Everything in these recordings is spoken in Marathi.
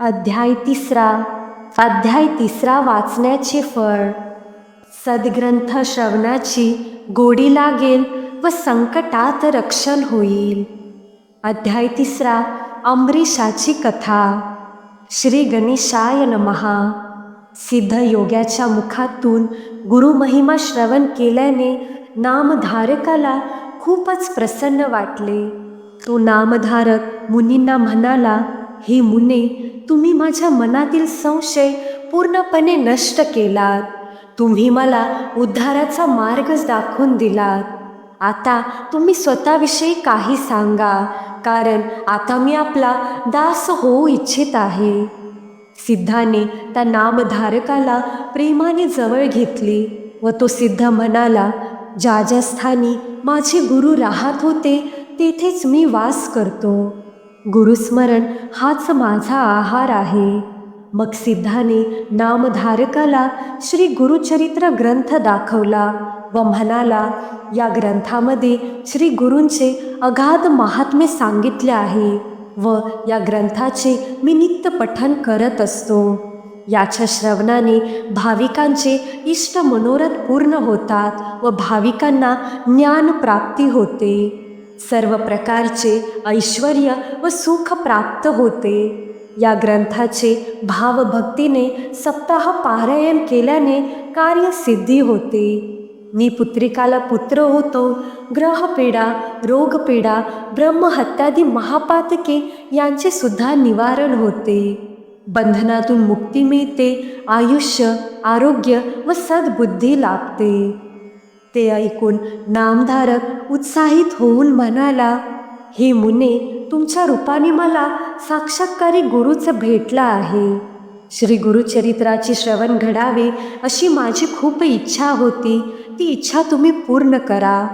अध्याय तिसरा. अध्याय तिसरा वाचण्याचे फळ. सद्ग्रंथ श्रवणाची गोडी लागेल व संकटात रक्षण होईल. अध्याय तिसरा. अमरीशाची कथा. श्री गणेशाय नमहा सिद्ध योग्याच्या मुखातून गुरुमहिमा श्रवण केल्याने नामधारकाला खूपच प्रसन्न वाटले. तो नामधारक मुनींना म्हणाला हे मुने तुम्ही माझ्या मनातील संशय पूर्णपणे नष्ट केलात. तुम्ही मला उद्धाराचा मार्गच दाखवून दिलात. आता तुम्ही स्वतःविषयी काही सांगा कारण आता मी आपला दास होऊ इच्छित आहे. सिद्धाने त्या नामधारकाला प्रेमाने जवळ घेतली व तो सिद्ध म्हणाला ज्या ज्या स्थानी माझे गुरु राहत होते तेथेच मी वास करतो. गुरुस्मरण हाच माझा आहार आहे. मग सिद्धाने नामधारकाला श्री गुरुचरित्र ग्रंथ दाखवला व म्हणाला या ग्रंथामध्ये श्री गुरूंचे अगाध महात्म्य सांगितले आहे व या ग्रंथाचे मी नित्य पठन करत असतो. याच्या श्रवणाने भाविकांचे इष्ट मनोरथ पूर्ण होतात व भाविकांना ज्ञान प्राप्ती होते. सर्व प्रकारचे ऐश्वर व सुख प्राप्त होते. या ग्रंथाचे भावभक्तीने सप्ताह पारायण केल्याने कार्यसिद्धी होते. मी पुत्रिकाला पुत्र होतो ग्रहपीडा रोगपीडा ब्रह्महत्यादी महापातके यांचे सुद्धा निवारण होते. बंधनातून मुक्ती मिळते आयुष्य आरोग्य व सद्बुद्धी लाभते. ते ऐकून नामधारक उत्साहित होऊन म्हणाला हे मुने तुमच्या रूपाने मला साक्षात्कारी गुरुचं भेटला आहे. श्री गुरुचरित्राची श्रवण घडावे अशी माझी खूप इच्छा होती. ती इच्छा तुम्ही पूर्ण करा.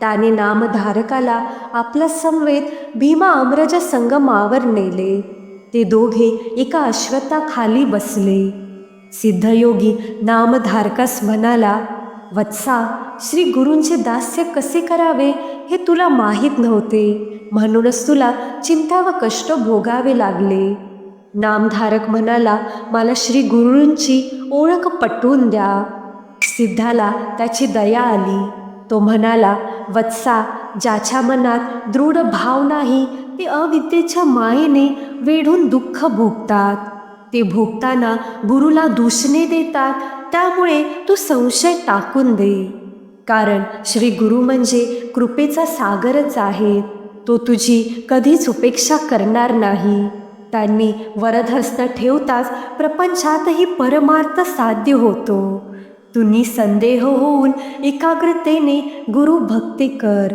त्याने नामधारकाला आपला समवेत भीमा अमरज संगमावर नेले. ते दोघे एका अश्वत्थाखाली बसले. सिद्धयोगी नामधारकास म्हणाला वत्सा श्री गुरूंचे दास्य कसे करावे हे तुला माहीत नव्हते. म्हणूनच तुला चिंता व कष्ट भोगावे लागले. नामधारक म्हणाला मला श्री गुरूंची ओळख पटवून द्या. सिद्धाला त्याची दया आली. तो म्हणाला वत्सा ज्याच्या मनात दृढ भाव नाही ते अविद्येच्या मायेने वेढून दुःख भोगतात. ते भोगताना गुरुला दूषणे देतात त्यामुळे तू संशय टाकून दे. कारण श्री गुरु म्हणजे कृपेचा सागरच आहे. तो तुझी कधीच उपेक्षा करणार नाही. त्यांनी वरदहस्त ठेवताच प्रपंचातही परमार्थ साध्य होतो. तुम्ही संदेह होऊन एकाग्रतेने गुरु भक्ती कर.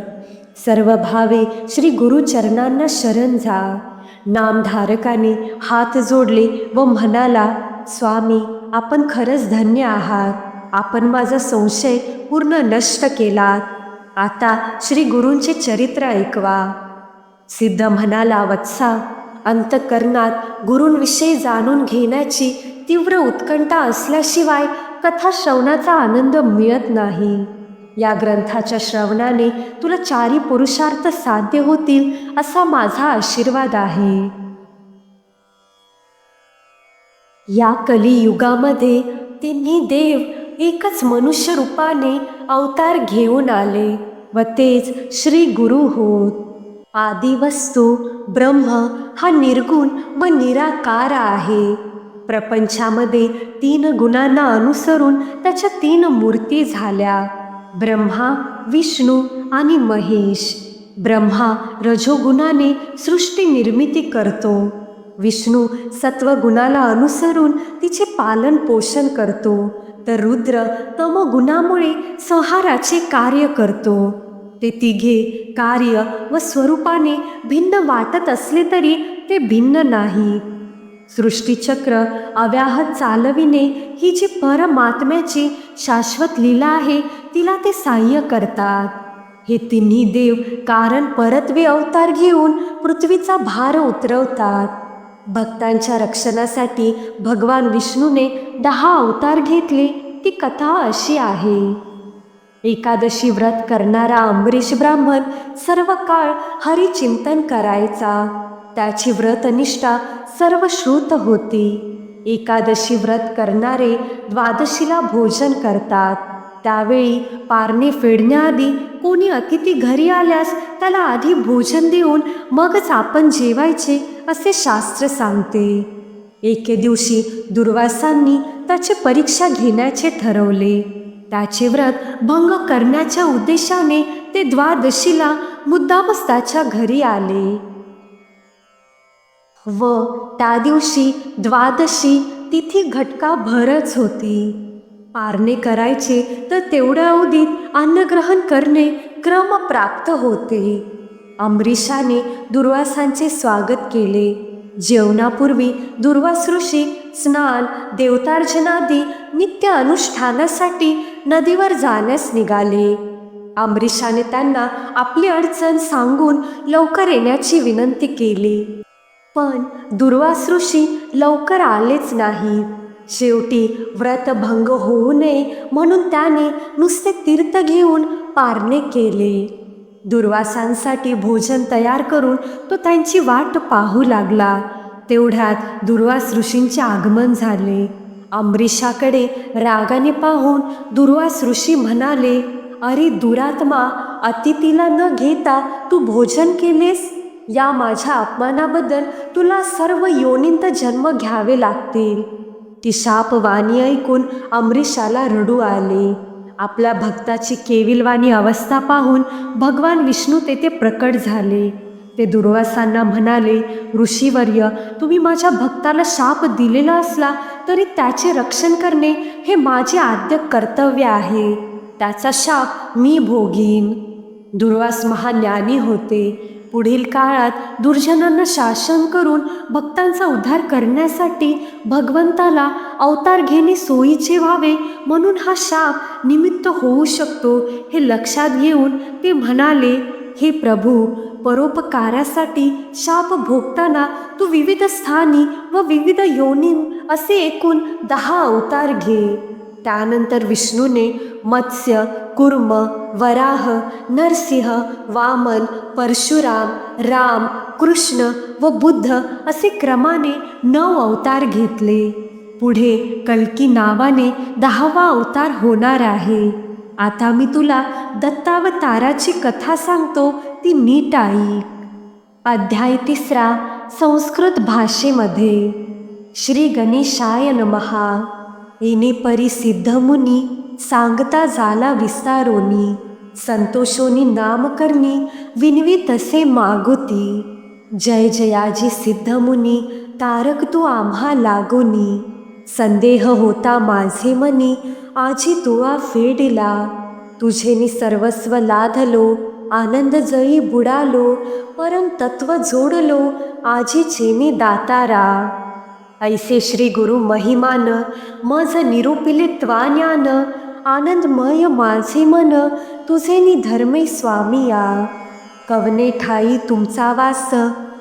सर्व भावे श्री गुरुचरणांना शरण जा. नामधारकाने हात जोडले व म्हणाला स्वामी आपण खरंच धन्य आहात. आपण माझा संशय पूर्ण नष्ट केलात. आता श्री गुरूंचे चरित्र ऐकवा. सिद्ध म्हणाला वत्सा अंतकरणात गुरूंविषयी जाणून घेण्याची तीव्र उत्कंठा असल्याशिवाय कथा श्रवणाचा आनंद मिळत नाही. या ग्रंथाच्या श्रवणाने तुला चारी पुरुषार्थ साध्य होतील असा माझा आशीर्वाद आहे. या कलियुगामध्ये तिन्ही देव एकच मनुष्य रूपाने अवतार घेऊन आले व तेच श्री गुरु होत. आदिवस्तू ब्रह्म हा निर्गुण व निराकार आहे. प्रपंचामध्ये तीन गुणांना अनुसरून त्याच्या तीन मूर्ती झाल्या. ब्रह्मा विष्णू आणि महेश. ब्रह्मा रजोगुणाने सृष्टी निर्मिती करतो. विष्णू सत्वगुणाला अनुसरून तिचे पालन पोषण करतो. तर रुद्र तमगुणामुळे संहाराचे कार्य करतो. ते तिघे कार्य व स्वरूपाने भिन्न वाटत असले तरी ते भिन्न नाही सृष्टीचक्र अव्याहत चालविणे ही जी परमात्म्याची शाश्वत लीला आहे तिला ते साह्य करतात. हे तिन्ही देव कारण परत्वे अवतार घेऊन पृथ्वीचा भार उतरवतात. भक्तांच्या रक्षणासाठी भगवान विष्णूने दहा अवतार घेतले ती कथा अशी आहे. एकादशी व्रत करणारा अंबरीश ब्राह्मण सर्व काळ हरिचिंतन करायचा. त्याची व्रतनिष्ठा सर्व श्रुत होती. एकादशी व्रत करणारे द्वादशीला भोजन करतात. त्यावेळी पारणे फेडण्याआधी कोणी अतिथी घरी आल्यास त्याला आधी भोजन देऊन मगच आपण जेवायचे असे शास्त्र सांगते. एके दिवशी दुर्वासांनी त्याची परीक्षा घेण्याचे ठरवले. त्याचे व्रत भंग करण्याच्या उद्देशाने ते द्वादशीला मुद्दामच त्याच्या घरी आले. व त्या दिवशी द्वादशी तिथी घटका भरच होती. पारणे करायचे तर तेवढ्या अवधीत अन्नग्रहण करणे क्रम प्राप्त होते. अमरीशाने दुर्वासांचे स्वागत केले. जेवणापूर्वी दुर्वास ऋषी स्नान देवतार्चनादी नित्य अनुष्ठानासाठी नदीवर जाण्यास निघाले. अमरीशाने त्यांना आपली अडचण सांगून लवकर येण्याची विनंती केली. पण दुर्वास ऋषी लवकर आलेच नाहीत शेवटी व्रतभंग होऊ नये म्हणून त्याने नुसते तीर्थ घेऊन पारणे केले. दुर्वासांसाठी भोजन तयार करून तो त्यांची वाट पाहू लागला. तेवढ्यात दुर्वास ऋषींचे आगमन झाले. अंबरीशाकडे रागाने पाहून दुर्वास ऋषी म्हणाले अरे दुरात्मा अतिथीला न घेता तू भोजन केलेस? या माझ्या अपमानाबद्दल तुला सर्व योनिंत जन्म घ्यावे लागतील. ती शापवाणी ऐकून अमरीशाला रडू आले. आपल्या भक्ताची केविलवाणी अवस्था पाहून भगवान विष्णू तेथे प्रकट झाले. ते दुर्वासांना म्हणाले ऋषीवर्य तुम्ही माझ्या भक्ताला शाप दिलेला असला तरी त्याचे रक्षण करणे हे माझे आद्य कर्तव्य आहे. त्याचा शाप मी भोगीन. दुर्वास महाज्ञानी होते. पुढील काळात दुर्जनांना शासन करून भक्तांचा उद्धार करण्यासाठी भगवंताला अवतार घेणे सोयीचे व्हावे म्हणून हा शाप निमित्त होऊ शकतो हे लक्षात घेऊन ते म्हणाले हे प्रभू परोपकारासाठी शाप भोगताना तू विविध स्थानी व विविध योनी असे एकूण दहा अवतार घे. त्यानंतर विष्णूने मत्स्य कुर्म वराह नरसिंह वामन परशुराम राम कृष्ण व बुद्ध असे क्रमाने नऊ अवतार घेतले. पुढे कल्की नावाने दहावा अवतार होणार आहे. आता मी तुला दत्तावताराची कथा सांगतो ती नीट ऐक. अध्याय तिसरा संस्कृत भाषेमध्ये. श्री गणेशाय नमहा येणे परिसिद्ध सिद्धमुनी सांगता झाला विस्तारोनी संतोषोनी नामकरणी विनवी तसे मागुती. जय जयाजी सिद्धमुनी तारक तू आम्हा लागोनी. संदेह होता माझे मनी आजी तुवा फेडिला. तुझेनी सर्वस्व लाधलो आनंद जळी बुडालो परम तत्व जोडलो आजी चेनी दातारा. ऐसे श्री गुरु महिमान मज निरूपिले त्वान्यान आनंदमय माझे मन तुझे नि धर्मे स्वामिया कवने ठाई तुमचा वास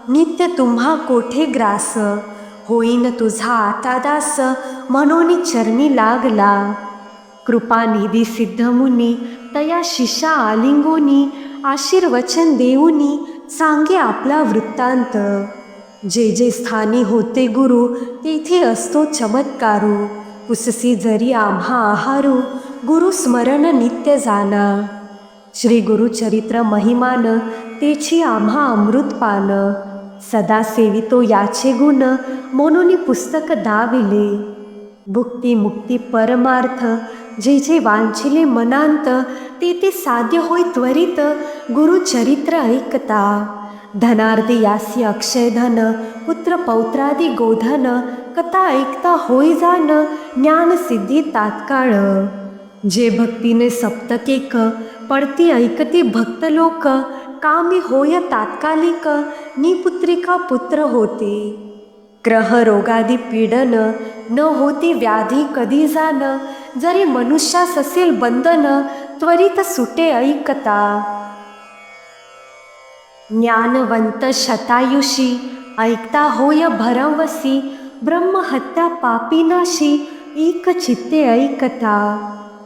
नित्य तुम्हा कोठे ग्रास? होईन तुझा आता दास मनोनी चरणी लागला. कृपानिधी सिद्धमुनी तया शिशा आलिंगोनी आशीर्वचन देऊनी सांगे आपला वृत्तांत. जे जे स्थानी होते गुरु तेथे असतो चमत्कारू. पुससी जरी आम्हा आहारू गुरु स्मरण नित्य जाना. श्री गुरुचरित्र महिमान तेची आम्हा अमृतपान सदा सेवितो याचे गुण म्हणून पुस्तक दाविले. भुक्ती मुक्ती परमार्थ जे जे वांछिले मनांत ते ते साध्य होय त्वरित गुरुचरित्र ऐकता. धनार्दी यासी अक्षय धन पुत्र पौत्रादी गोधन कथा ऐकता होई जाण ज्ञान सिद्धी तात्काळ। जे भक्तीने सप्तकेक पडती ऐकती भक्त लोक कामी होय तात्कालिक निपुत्रिका पुत्र होते। ग्रह रोगादी पीडन न होती व्याधी कधी जाण जरी मनुष्यास असेल बंधन त्वरित सुटे ऐकता। ज्ञानवंत शतायुषी ऐकता होय भरवसी ब्रह्महत्या पापीनाशी एक चित्ते ऐकता।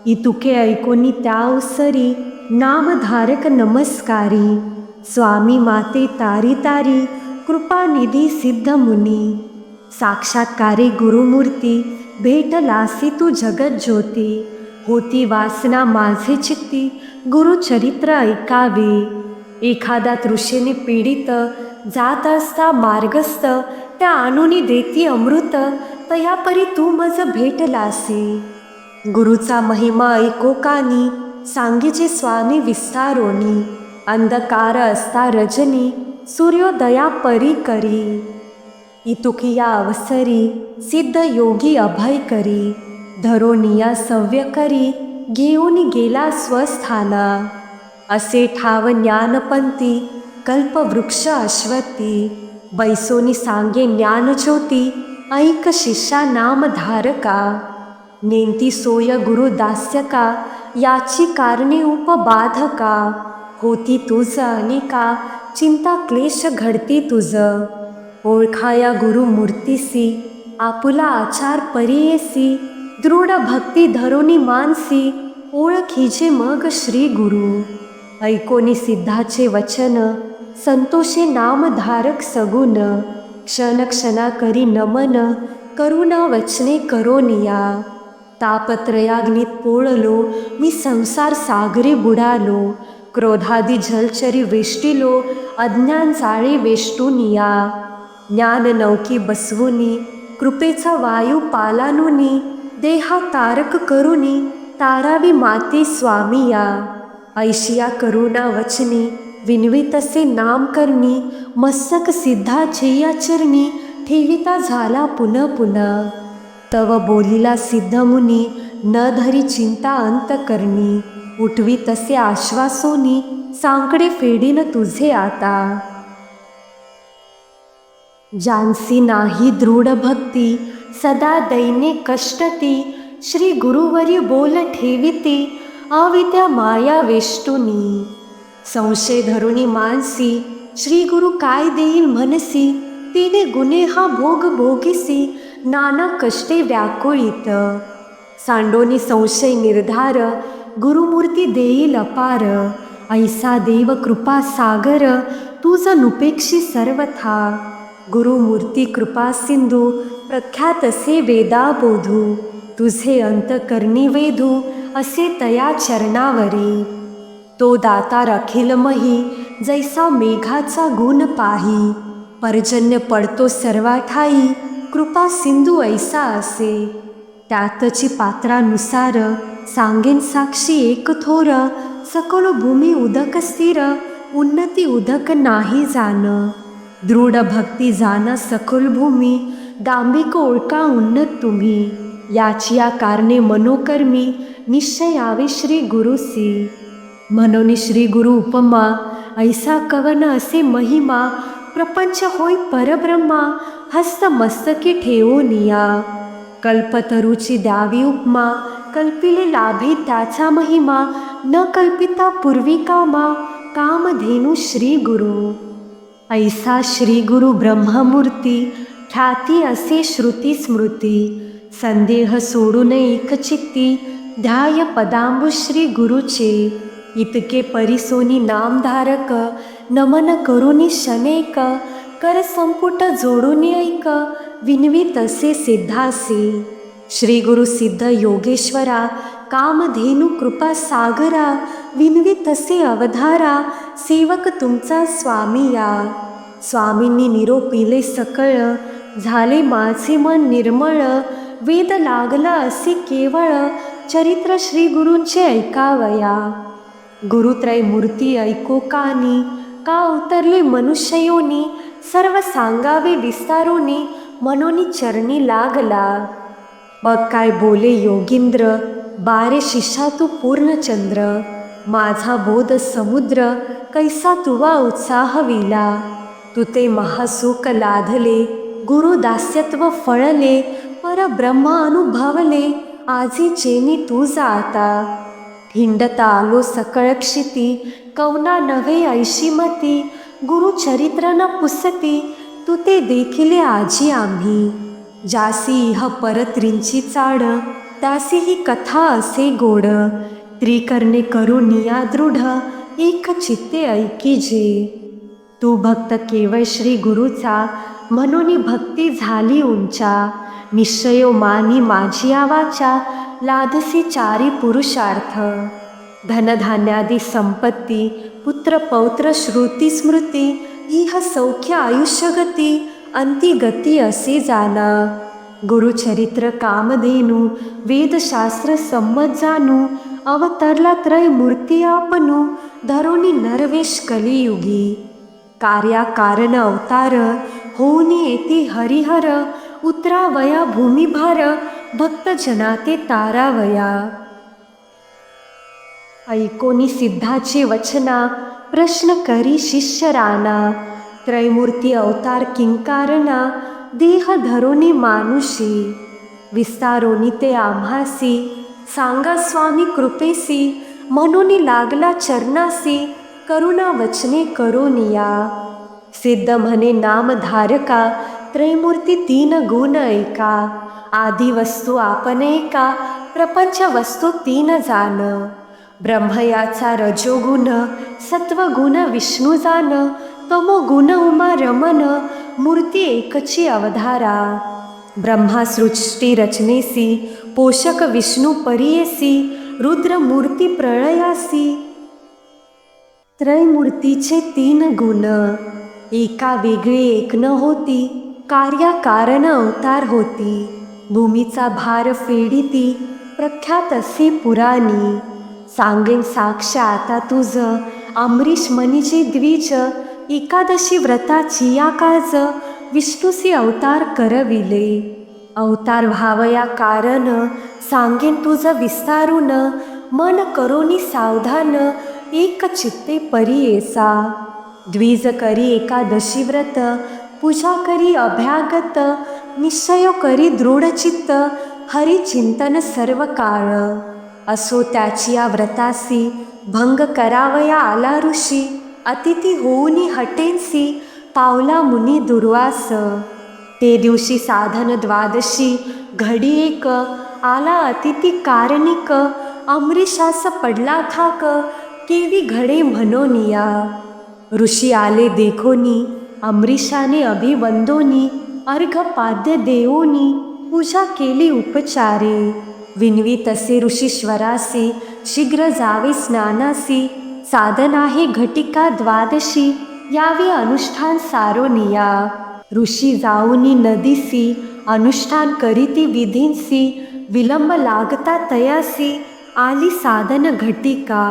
इतुके ऐकोनी त्या उसरी नामधारक नमस्कारी। स्वामी माते तारी तारी कृपानिधी सिद्ध मुनी। साक्षात्कारी गुरुमूर्ती भेटलासी तू जगत ज्योती। होती वासना माझे चित्ती गुरुचरित्र ऐकावे। एखादा तृषेने पीडित जात असता मार्गस्थ त्या आणूनी देती अमृत तयापरी तू मज भेटलासी. गुरुचा महिमा ऐको कानी सांगीचे स्वामी विस्तारोनी अंधकार असता रजनी सूर्योदया परी करी. इतुकिया अवसरी सिद्ध योगी अभय करी धरोनिया सव्य करी घेऊन गेला स्वस्थाना. असे ठाव ज्ञानपंथी कल्पवृक्ष अश्वती बैसोनी सांगे ज्ञानज्योती ऐक शिष्या नामधारका. नेंती सोय गुरु दास्यका याची कारणे उपबाधका. होती तुझ अनेका चिंता क्लेश घडती तुझ. ओळखाया गुरु मूर्तीसी आपुला आचार परियेसी दृढ भक्ती धरोनी मानसी ओळखीचे मग श्री गुरु. ऐकोनी सिद्धाचे वचन संतोषे नामधारक सगुण क्षण क्षणा करी नमन करुणा वचने करोनिया तापत्रयाग्नीत पोळलो मी संसार सागरी बुडालो क्रोधादी जलचरी वेष्टिलो अज्ञान जाळे वेष्टुनिया ज्ञान नौकी बसवुनी कृपेचा वायू पालानुनी देहा तारक करुनी तारावी माते स्वामिया ऐशिया करुणा वचनी विनवितसे नाम करणी मस्तक सिद्धा या चरणी ठेविता झाला पुन पुन्हा तव बोलिला सिद्ध मुनी न धरी चिंता अंत करणी उठवी तसे आश्वासोनी सांकडे फेडीन तुझे आता. जानसी नाही दृढ भक्ती सदा दैने कष्टती श्री गुरुवरी बोल ठेविती अविद्या माया वेष्टुनी संशय धरुणी मानसी श्री गुरु काय देईल मनसी तिने गुन्हे हा भोग भोगिसी नाना कष्टे व्याकुळित. सांडोनी संशय निर्धार गुरुमूर्ती देईल अपार. ऐसा देव कृपा सागर तुझ नुपेक्षी सर्वथा. गुरुमूर्ती कृपा सिंधू प्रख्यात असे वेदा बोधू तुझे अंतकर्णी वेधू असे तया चरणावरी. तो दाता रखिल मही जैसा मेघाचा गुण पाही. पर्जन्य पडतो सर्वाठाई कृपा सिंधू ऐसा असे. त्यातची पात्रानुसार सांगेन साक्षी एक थोर सकळ भूमी उदक स्थिर उन्नती उदक नाही जाण. दृढ भक्ती जाना सखोल भूमी दांबिक ओळखा उन्नत तुम्ही. याची या कारणे मनोकर्मी निश्चयावे श्री गुरुसी मनोनी श्री गुरु उपमा. ऐसा कवन असे महिमा. प्रपंच होय परब्रह्मा. हस्त मस्तकी ठेवूनिया कल्पतरुची द्यावी उपमा. कल्पिले लाभे त्याचा महिमा. न कल्पिता पूर्वी कामा. कामधेनू श्री गुरु. ऐसा श्री गुरु ब्रह्ममूर्ती. ख्याती असे श्रुती स्मृती. संदेह सोडून एकचित्ती ध्याय पदांबु श्री गुरुचे. इतके परिसोनी नामधारक नमन करुनी शनेक कर संपुट जोडून ऐक विनवी तसे सिद्धासे. श्री गुरु सिद्ध योगेश्वरा कामधेनु कृपा सागरा विनवी तसे अवधारा सेवक तुमचा स्वामी या स्वामींनी निरोपिले सकळ झाले माझे मन निर्मळ वेद लागला असे केवळ चरित्र श्री गुरूंचे ऐकावया. गुरुत्रय मूर्ती ऐको कानी का उतरले मनुष्ययोनी सर्व सांगावे विस्तारोनी मनोनी चरणी लागला. मग काय बोले योगींद्र बारे शिष्या तू पूर्णचंद्र माझा बोध समुद्र कैसा तुवा उत्साह विला. तुते ते महासुख लाधले गुरु दास्यत्व फळले परब्रह्म अनुभवले आजी जेनी तू जाता. हिंडता आलो सकळ क्षिती कवना नव्हे ऐशिमती गुरुचरित्र न पुसती तू ते देखिले आजी आम्ही. जासी ह परत्रिंची चाड त्यासी ही कथा असे गोड. त्रिकर्णे करू निया दृढ एक चित्ते ऐकी जे. तू भक्त केवळ श्री गुरुचा म्हणून भक्ती झाली उंचा. निश्चयो मानी माझी आवाचा लादसी चारी पुरुषार्थ. धनधान्यादी संपत्ती पुत्र पौत्र श्रुती स्मृती इह सौख्य आयुष्यगती अंतिगती असे जाना. गुरुचरित्र कामधेनू वेदशास्त्र संमत जाणू अवतरला त्रय मूर्ती आपणू धरोनी नरवेश कलियुगी. कार्या कारण अवतार होऊनी येते हरिहर उतरावया भूमिभार भक्तजना ते तारावया. ऐकोनी सिद्धाचे वचना प्रश्न करी शिष्य राणा त्रैमूर्ती अवतार किंकारणा देह धरोनी मानुषी विस्तारोनी ते आम्हासी सांगा स्वामी कृपेसी म्हणून लागला चरणासी करुणा वचने करोनिया. सिद्ध म्हणे नामधारका त्रैमूर्ती तीन गुण एका आधी वस्तू आपण एका प्रपंच वस्तू तीन जाण. ब्रह्मयाचा रजोगुण सत्वगुण विष्णू जाण. तमो गुण उमा रमन मूर्ती एकची अवधारा. ब्रह्मा सृष्टी रचनेसी पोषक विष्णू परियेसी रुद्र मूर्ती प्रळयासी त्रैमूर्तीचे तीन गुण. एका वेगळी एक न होती कार्या कारण अवतार होती. भूमीचा भार फेडिती प्रख्यात असे पुराणी. सांगेन साक्ष आता तुझ अमरीश मनीची द्विज एकादशी व्रताची या काज विष्णुसी अवतार करविले. अवतार व्हावया कारण सांगेन तुझं विस्तारून मन करोनी सावधान एक चित्ते परी येसा. द्विज करी एकादशी व्रत पूजा करी अभ्यागत निश्चय करी दृढचित्त हरिचिंतन सर्व काळ. असो त्याची या व्रतासी भंग करावया आला ऋषी अतिथी होऊनी हटेंसी पावला मुनी दुर्वास. ते दिवशी साधन द्वादशी घडी एक आला अतिथी कारणिक अमरीशास पडला थाक केवी घडे म्हणोनिया ऋषी आले देखोनी अमरीशाने अभिवंदोनी अर्घपाद्य देवोनी पूजा केली उपचारे. विनवी तसे ऋषीश्वरासी शीघ्र जावे स्नानासी साधना आहे घटिका द्वादशी यावे अनुष्ठान सारोनिया. ऋषी जाऊनी नदीसी अनुष्ठान करीती विधींसी विलंब लागता तयासी आली साधन घटिका.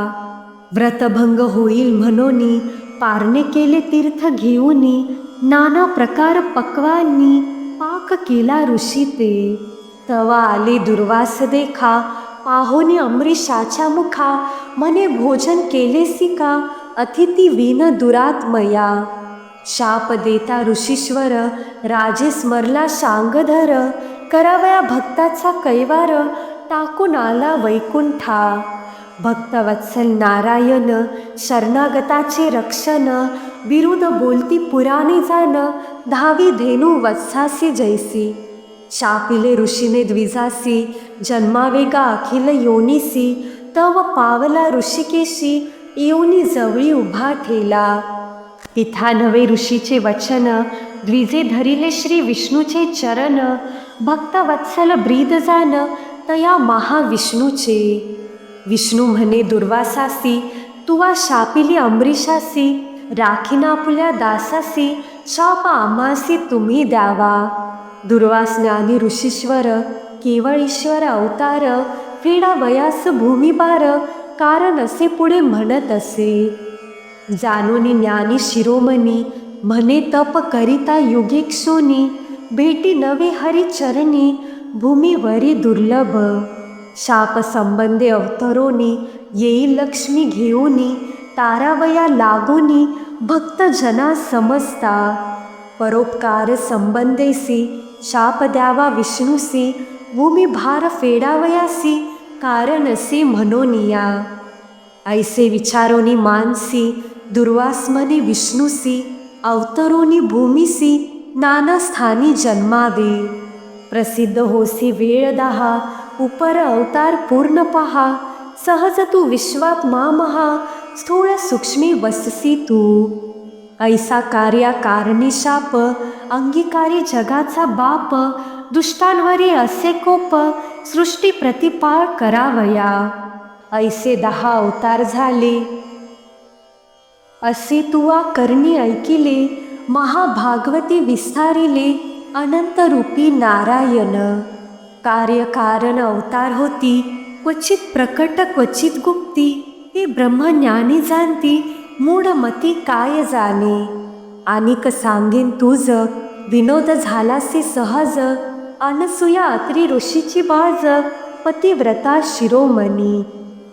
व्रतभंग होईल म्हणोनी पारणे केले तीर्थ घेऊन नाना प्रकार पक्वांनी पाक केला ऋषी ते तवा आले दुर्वास देखा पाहुने अमरीशाच्या मुखा मने भोजन केलेसी का अतिथी विन दुरात्मया. शाप देता ऋषीश्वर राजे स्मरला शांगधर करावया भक्ताचा कैवार टाकून आला वैकुंठा. भक्तवत्सल नारायण शरणागताचे रक्षण विरुद्ध बोलती पुराणे जाण धावी धेनू वत्सासी जैसी। शापिले ऋषीने द्विजासी जन्मावेगा अखिल योनिसी तव पावला ऋषिकेशी येऊनी जवळी उभा ठेला। तिथा नवे ऋषीचे वचन द्विजे धरिले श्री विष्णूचे चरण भक्तवत्सल ब्रीद जाण तया महाविष्णूचे। विष्णू म्हणे दुर्वासासी तुवा शापिली अमरीशासी राखीना आपल्या दासासी शाप आम्हासी तुम्ही द्यावा. दुर्वास ज्ञानी ऋषीश्वर केवळ ईश्वर अवतार फेडा वयास भूमिबार कारण असे पुढे म्हणत असे. जाणूनी ज्ञानी शिरोमणी म्हणे तप करिता युगेक्षोनी भेटी नवे हरिचरणी भूमीवरी दुर्लभ. शापसंबंधी अवतरोनी येई लक्ष्मी घेऊनी तारावया लागोनी भक्तजना समजता परोपकार संबंधेसी शाप द्यावा विष्णूसी भूमी भार फेडावयासी कारणसी म्हणोनिया. ऐसे विचारोनी मानसी दुर्वासमने विष्णूसी अवतरोनी भूमीसी नाना स्थानी जन्मावे. प्रसिद्ध होसी वेळ दहा उपर अवतार पूर्ण पहा. सहज तू विश्वात मामहा स्थूळ सूक्ष्मी वससी तू. ऐसा कार्या कारणी शाप. अंगीकारी जगाचा बाप. दुष्टांवरी असे कोप. सृष्टी प्रतिपाळ करावया. ऐसे दहा अवतार झाले. असे तुवा करणी ऐकिले. महाभागवती विस्तारिले. अनंत रूपी नारायण. कार्यकारण अवतार होती. क्वचित प्रकट क्वचित गुप्ती. हे ब्रह्मज्ञानी जाणती मूढमती काय जाणे? आणिक सांगेन तुझ विनोद झालासे सहज. अनसुया अत्री ऋषीची बाज पतिव्रता शिरोमणी.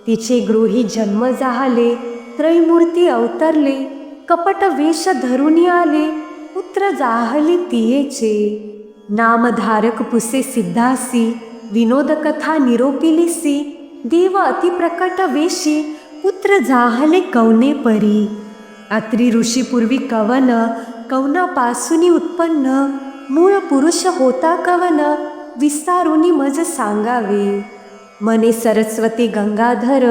तिचे गृही जन्म झाले त्रैमूर्ती अवतरले. कपट वेश धरून आले पुत्र जाहली तियेचे नामधारक पुसे सिद्धासी विनोद कथा निरोपिलीसी देव अतिप्रकट वेशी पुत्र जाहले कवने परी। अत्री ऋषीपूर्वी कवन कवनापासून उत्पन्न मूळ पुरुष होता कवन विस्तारुनी मज सांगावे। मने सरस्वती गंगाधर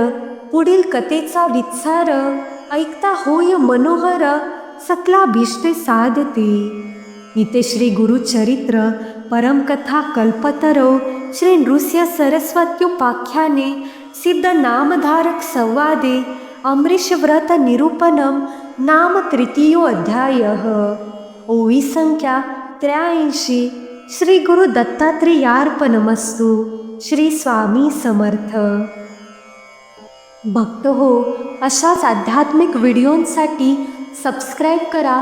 पुढील कथेचा विचार ऐकता होय मनोहर सकला भीष्टे साधते। इथे श्री गुरुचरित्र परमकथा कल्पतरो श्री नृस्य सरस्वत्युपाख्याने सिद्ध नामधारक संवादे अमरीश निरूपणम नाम तृतीयो अध्याय ओवी संख्या त्र्याऐंशी श्री गुरु दत्तात्रेयार्पणमस्तु श्री स्वामी समर्थ। भक्त हो अशाच आध्यात्मिक व्हिडिओंसाठी सबस्क्राईब करा